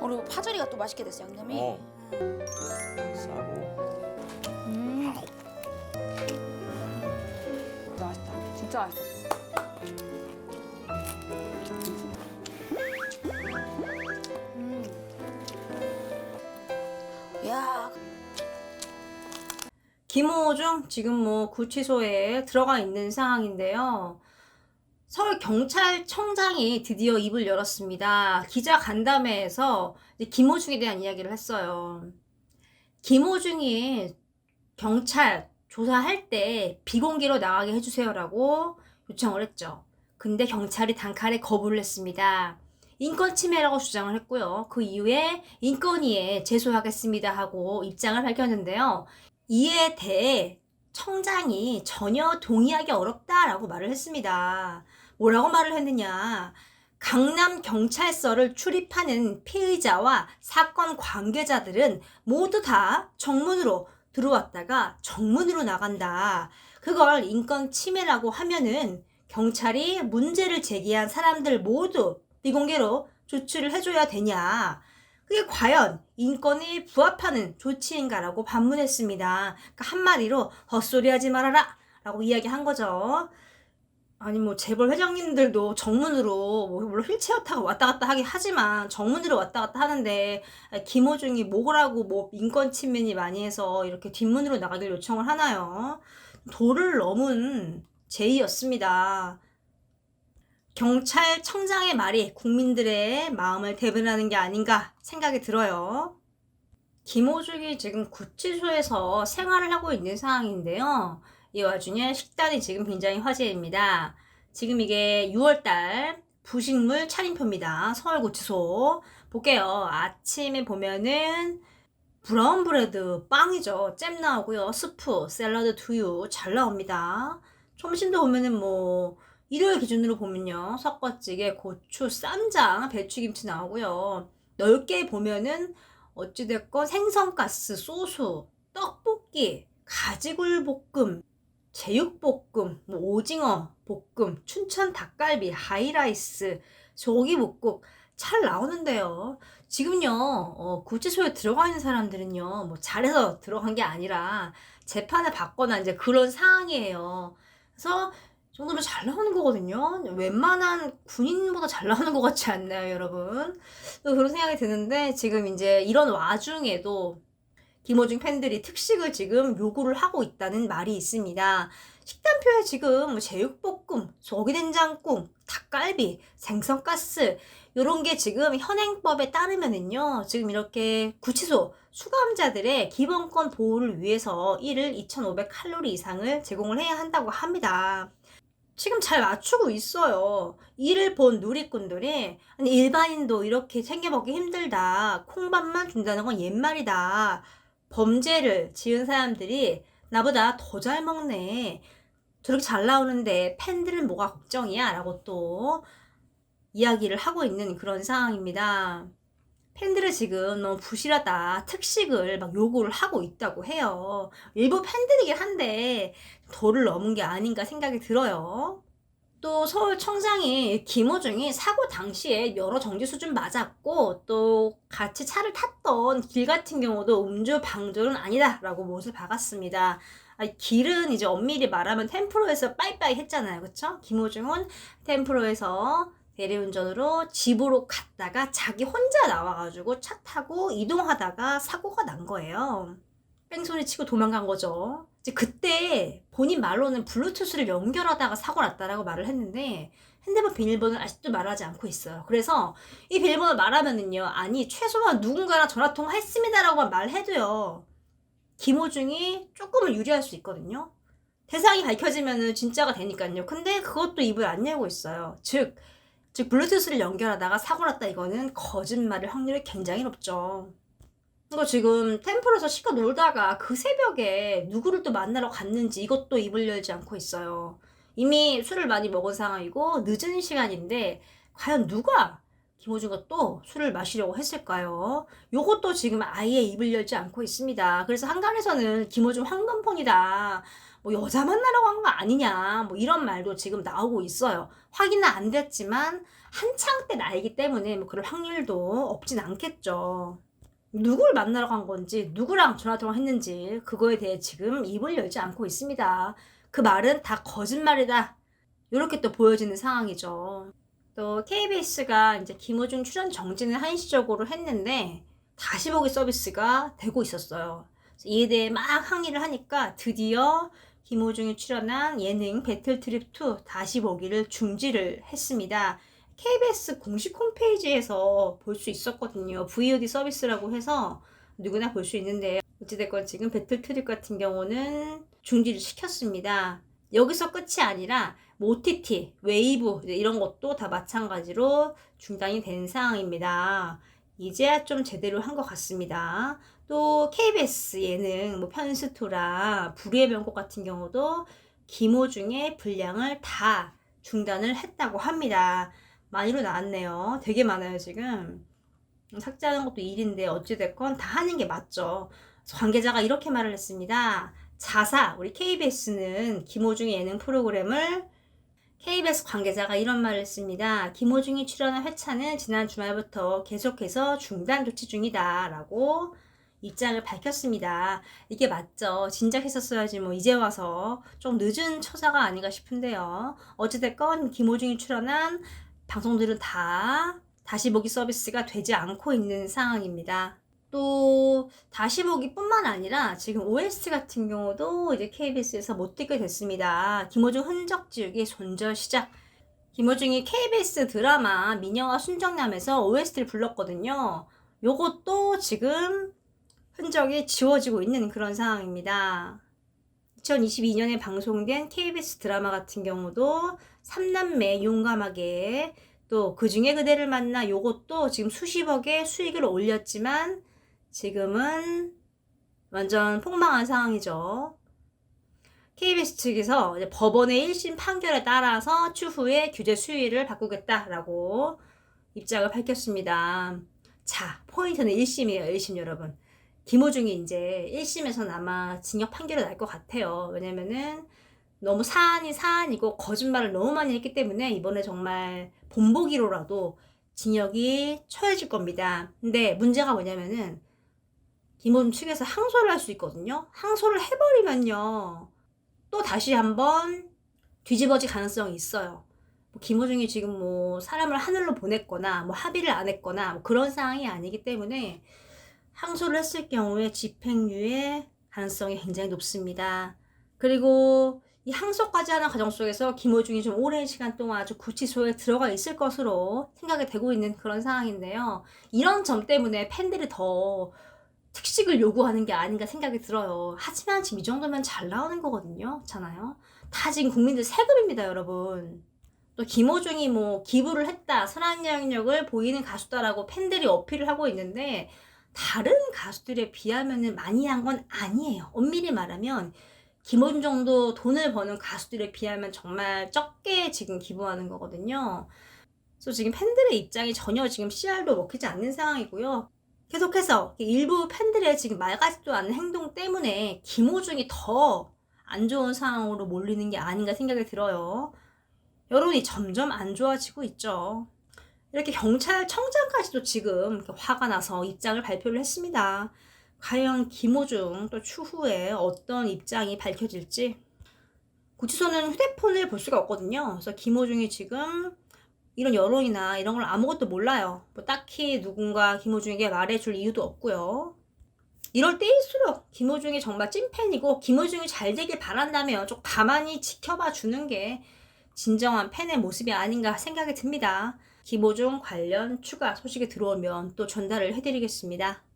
어, 그리고 파절이가 또 맛있게 됐어 양념이. 어. 음. 싸고. 음. 진짜 맛있다. 진짜 맛있어. 음. 야, 김호중 지금 뭐 구치소에 들어가 있는 상황인데요. 서울 경찰청장이 드디어 입을 열었습니다. 기자 간담회에서 김호중에 대한 이야기를 했어요. 김호중이 경찰 조사할 때 비공개로 나가게 해주세요라고 요청을 했죠. 근데 경찰이 단칼에 거부를 했습니다. 인권 침해라고 주장을 했고요. 그 이후에 인권위에 제소하겠습니다 하고 입장을 밝혔는데요. 이에 대해 청장이 전혀 동의하기 어렵다라고 말을 했습니다. 뭐라고 말을 했느냐. 강남 경찰서를 출입하는 피의자와 사건 관계자들은 모두 다 정문으로 들어왔다가 정문으로 나간다. 그걸 인권 침해라고 하면은 경찰이 문제를 제기한 사람들 모두 비공개로 조치를 해줘야 되냐. 그게 과연 인권에 부합하는 조치인가라고 반문했습니다. 그러니까 한마디로 헛소리 하지 말아라! 라고 이야기한 거죠. 아니 뭐 재벌 회장님들도 정문으로 뭐 물론 휠체어 타고 왔다 갔다 하긴 하지만 정문으로 왔다 갔다 하는데 김호중이 뭐라고 뭐 인권 침해니 많이 해서 이렇게 뒷문으로 나가길 요청을 하나요? 도를 넘은 제의였습니다. 경찰청장의 말이 국민들의 마음을 대변하는 게 아닌가 생각이 들어요. 김호중이 지금 구치소에서 생활을 하고 있는 상황인데요. 이 와중에 식단이 지금 굉장히 화제입니다. 지금 이게 6월달 부식물 차림표입니다. 서울구치소. 볼게요. 아침에 보면은 브라운 브레드, 빵이죠. 잼 나오고요. 스프, 샐러드, 두유 잘 나옵니다. 점심도 보면은 뭐 일요일 기준으로 보면요. 석과찌개, 고추, 쌈장, 배추김치 나오고요. 넓게 보면은 어찌됐건 생선가스, 소스, 떡볶이, 가지굴 볶음, 제육볶음, 뭐 오징어 볶음, 춘천 닭갈비, 하이라이스, 조기묵국 잘 나오는데요. 지금요, 어, 구치소에 들어가 있는 사람들은요, 뭐 잘해서 들어간 게 아니라 재판을 받거나 이제 그런 상황이에요. 그래서 이 정도로 잘 나오는 거거든요. 웬만한 군인보다 잘 나오는 것 같지 않나요, 여러분? 또 그런 생각이 드는데 지금 이제 이런 와중에도 김호중 팬들이 특식을 지금 요구를 하고 있다는 말이 있습니다. 식단표에 지금 뭐 제육볶음, 소기된장국, 닭갈비, 생선가스 이런 게 지금 현행법에 따르면은요. 지금 이렇게 구치소 수감자들의 기본권 보호를 위해서 일을 2,500 칼로리 이상을 제공을 해야 한다고 합니다. 지금 잘 맞추고 있어요. 이를 본 누리꾼들이 일반인도 이렇게 챙겨 먹기 힘들다. 콩밥만 준다는 건 옛말이다. 범죄를 지은 사람들이 나보다 더 잘 먹네. 저렇게 잘 나오는데 팬들은 뭐가 걱정이야? 라고 또 이야기를 하고 있는 그런 상황입니다. 팬들은 지금 너무 부실하다. 특식을 막 요구를 하고 있다고 해요. 일부 팬들이긴 한데 도를 넘은 게 아닌가 생각이 들어요. 또 서울 청장이 김호중이 사고 당시에 여러 정지 수준 맞았고 또 같이 차를 탔던 길 같은 경우도 음주 방조는 아니다라고 못을 박았습니다. 아니, 길은 이제 엄밀히 말하면 템프로에서 빠이빠이 했잖아요, 그쵸? 김호중은 템프로에서 대리운전으로 집으로 갔다가 자기 혼자 나와가지고 차 타고 이동하다가 사고가 난 거예요. 뺑소니 치고 도망간 거죠. 이제 그때 본인 말로는 블루투스를 연결하다가 사고 났다라고 말을 했는데 핸드폰 비밀번호를 아직도 말하지 않고 있어요. 그래서 이 비밀번호 말하면은요, 아니 최소한 누군가랑 전화 통화했습니다라고만 말해도요, 김호중이 조금은 유리할 수 있거든요. 대상이 밝혀지면은 진짜가 되니까요. 근데 그것도 입을 안 열고 있어요. 즉, 즉 블루투스를 연결하다가 사고 났다 이거는 거짓말일 확률이 굉장히 높죠. 이거 지금 템플에서 시켜 놀다가 그 새벽에 누구를 또 만나러 갔는지 이것도 입을 열지 않고 있어요. 이미 술을 많이 먹은 상황이고 늦은 시간인데 과연 누가 김호중과 또 술을 마시려고 했을까요? 요것도 지금 아예 입을 열지 않고 있습니다. 그래서 한간에서는 김호중 황금폰이다. 뭐 여자 만나라고 한 거 아니냐 뭐 이런 말도 지금 나오고 있어요. 확인은 안 됐지만 한창 때 나이기 때문에 뭐 그럴 확률도 없진 않겠죠. 누굴 만나러 간 건지 누구랑 전화 통화했는지 그거에 대해 지금 입을 열지 않고 있습니다. 그 말은 다 거짓말이다. 이렇게 또 보여지는 상황이죠. 또 KBS가 이제 김호중 출연 정지는 한시적으로 했는데 다시 보기 서비스가 되고 있었어요. 이에 대해 막 항의를 하니까 드디어 김호중이 출연한 예능 배틀 트립 2 다시 보기를 중지를 했습니다. KBS 공식 홈페이지에서 볼 수 있었거든요. VOD 서비스라고 해서 누구나 볼 수 있는데 어찌됐건 지금 배틀 트립 같은 경우는 중지를 시켰습니다. 여기서 끝이 아니라 뭐 OTT, 웨이브 이런 것도 다 마찬가지로 중단이 된 상황입니다. 이제야 좀 제대로 한 것 같습니다. 또 KBS 예능, 뭐 편스토라, 불의의 명곡 같은 경우도 김호중의 분량을 다 중단을 했다고 합니다. 많이로 나왔네요. 되게 많아요, 지금. 삭제하는 것도 일인데 어찌됐건 다 하는 게 맞죠. 관계자가 이렇게 말을 했습니다. 자사, 우리 KBS는 김호중의 예능 프로그램을 KBS 관계자가 이런 말을 했습니다. 김호중이 출연한 회차는 지난 주말부터 계속해서 중단 조치 중이다. 라고 입장을 밝혔습니다. 이게 맞죠. 진작 했었어야지 뭐 이제 와서 좀 늦은 처사가 아닌가 싶은데요. 어찌됐건 김호중이 출연한 방송들은 다 다시 보기 서비스가 되지 않고 있는 상황입니다. 또 다시 보기뿐만 아니라 지금 OST 같은 경우도 이제 KBS에서 못 듣게 됐습니다. 김호중 흔적 지우기 손절 시작. 김호중이 KBS 드라마 미녀와 순정남에서 OST를 불렀거든요. 요것도 지금 흔적이 지워지고 있는 그런 상황입니다. 2022년에 방송된 KBS 드라마 같은 경우도 삼남매 용감하게 또 그 중에 그대를 만나 요것도 지금 수십억의 수익을 올렸지만 지금은 완전 폭망한 상황이죠. KBS 측에서 법원의 1심 판결에 따라서 추후에 규제 수위를 바꾸겠다라고 입장을 밝혔습니다. 자, 포인트는 1심이에요, 1심 여러분. 김호중이 이제 1심에서는 아마 징역 판결이 날 것 같아요. 왜냐면은 너무 사안이 사안이고 거짓말을 너무 많이 했기 때문에 이번에 정말 본보기로라도 징역이 처해질 겁니다. 근데 문제가 뭐냐면은 김호중 측에서 항소를 할 수 있거든요. 항소를 해버리면요. 또 다시 한번 뒤집어질 가능성이 있어요. 뭐 김호중이 지금 뭐 사람을 하늘로 보냈거나 뭐 합의를 안 했거나 뭐 그런 상황이 아니기 때문에 항소를 했을 경우에 집행유예 가능성이 굉장히 높습니다. 그리고 이 항소까지 하는 과정 속에서 김호중이 좀 오랜 시간 동안 아주 구치소에 들어가 있을 것으로 생각이 되고 있는 그런 상황인데요. 이런 점 때문에 팬들이 더 특식을 요구하는 게 아닌가 생각이 들어요. 하지만 지금 이 정도면 잘 나오는 거거든요. 잖아요. 다 지금 국민들 세금입니다, 여러분. 또 김호중이 뭐 기부를 했다, 선한 영역을 보이는 가수다라고 팬들이 어필을 하고 있는데 다른 가수들에 비하면 많이 한 건 아니에요. 엄밀히 말하면 김호중 정도 돈을 버는 가수들에 비하면 정말 적게 지금 기부하는 거거든요. 그래서 지금 팬들의 입장이 전혀 지금 CR도 먹히지 않는 상황이고요. 계속해서 일부 팬들의 지금 말 같지도 않은 행동 때문에 김호중이 더 안 좋은 상황으로 몰리는 게 아닌가 생각이 들어요. 여론이 점점 안 좋아지고 있죠. 이렇게 경찰청장까지도 지금 화가 나서 입장을 발표를 했습니다. 과연 김호중 또 추후에 어떤 입장이 밝혀질지. 구치소는 휴대폰을 볼 수가 없거든요. 그래서 김호중이 지금 이런 여론이나 이런 걸 아무것도 몰라요. 뭐 딱히 누군가 김호중에게 말해줄 이유도 없고요. 이럴 때일수록 김호중이 정말 찐팬이고 김호중이 잘 되길 바란다면 좀 가만히 지켜봐 주는 게 진정한 팬의 모습이 아닌가 생각이 듭니다. 김호중 관련 추가 소식이 들어오면 또 전달을 해드리겠습니다.